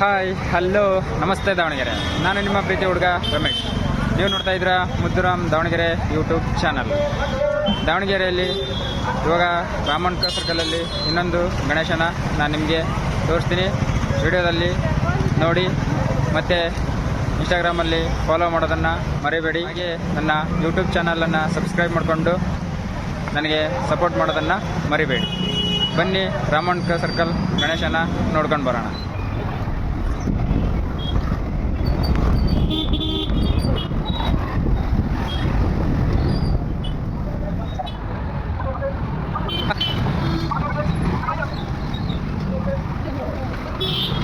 Hi hello ನಮಸ್ತೆ ದಾವಣಗೆರೆ. ನಾನು ನಿಮ್ಮ ಪ್ರೀತಿ ಹುಡುಗ ರಮೇಶ್. ನೀವು ನೋಡ್ತಾ ಇದ್ದೀರಾ ಮುದ್ದುರಾಮ್ ದಾವಣಗೆರೆ ಯೂಟ್ಯೂಬ್ ಚಾನಲ್. ದಾವಣಗೆರೆಯಲ್ಲಿ ಇವಾಗ ರಾಮನ್ಕ ಸರ್ಕಲಲ್ಲಿ ಇನ್ನೊಂದು ಗಣೇಶನ ನಾನು ನಿಮಗೆ ತೋರಿಸ್ತೀನಿ. ವಿಡಿಯೋದಲ್ಲಿ ನೋಡಿ, ಮತ್ತು ಇನ್ಸ್ಟಾಗ್ರಾಮಲ್ಲಿ ಫಾಲೋ ಮಾಡೋದನ್ನು ಮರಿಬೇಡಿ. ಹಾಗೆ ನನ್ನ ಯೂಟ್ಯೂಬ್ ಚಾನಲನ್ನು ಸಬ್ಸ್ಕ್ರೈಬ್ ಮಾಡಿಕೊಂಡು ನನಗೆ ಸಪೋರ್ಟ್ ಮಾಡೋದನ್ನು ಮರಿಬೇಡಿ. ಬನ್ನಿ ರಾಮಣ್ಕ ಸರ್ಕಲ್ ಗಣೇಶನ ನೋಡ್ಕೊಂಡು ಬರೋಣ. Thank you.